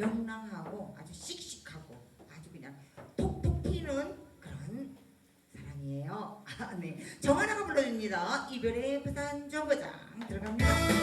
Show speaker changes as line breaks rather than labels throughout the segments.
명랑하고 아주 씩씩하고 아주 그냥 톡톡 튀는 그런 사랑이에요. 아, 네. 정하나가 불러줍니다. 이별의 부산 정거장 들어갑니다.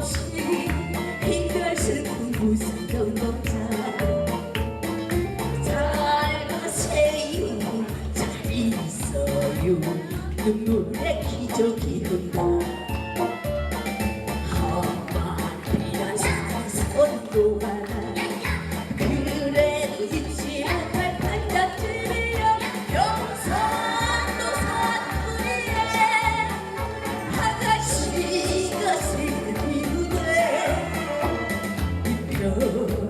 없이 핑크할
슬픈 무쌍던 눈물의 기적이 흔들 저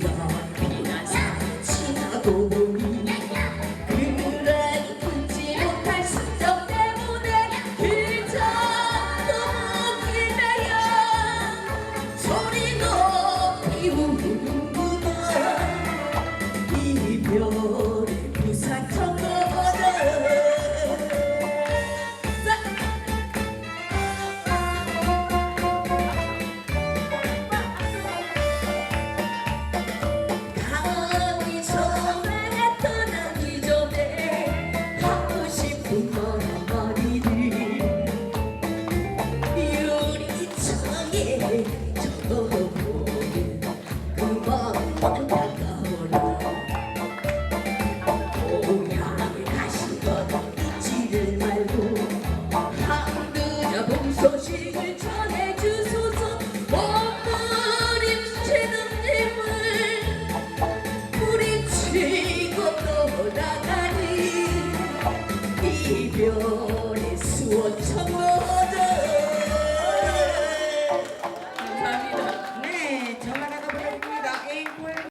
がピーナッツと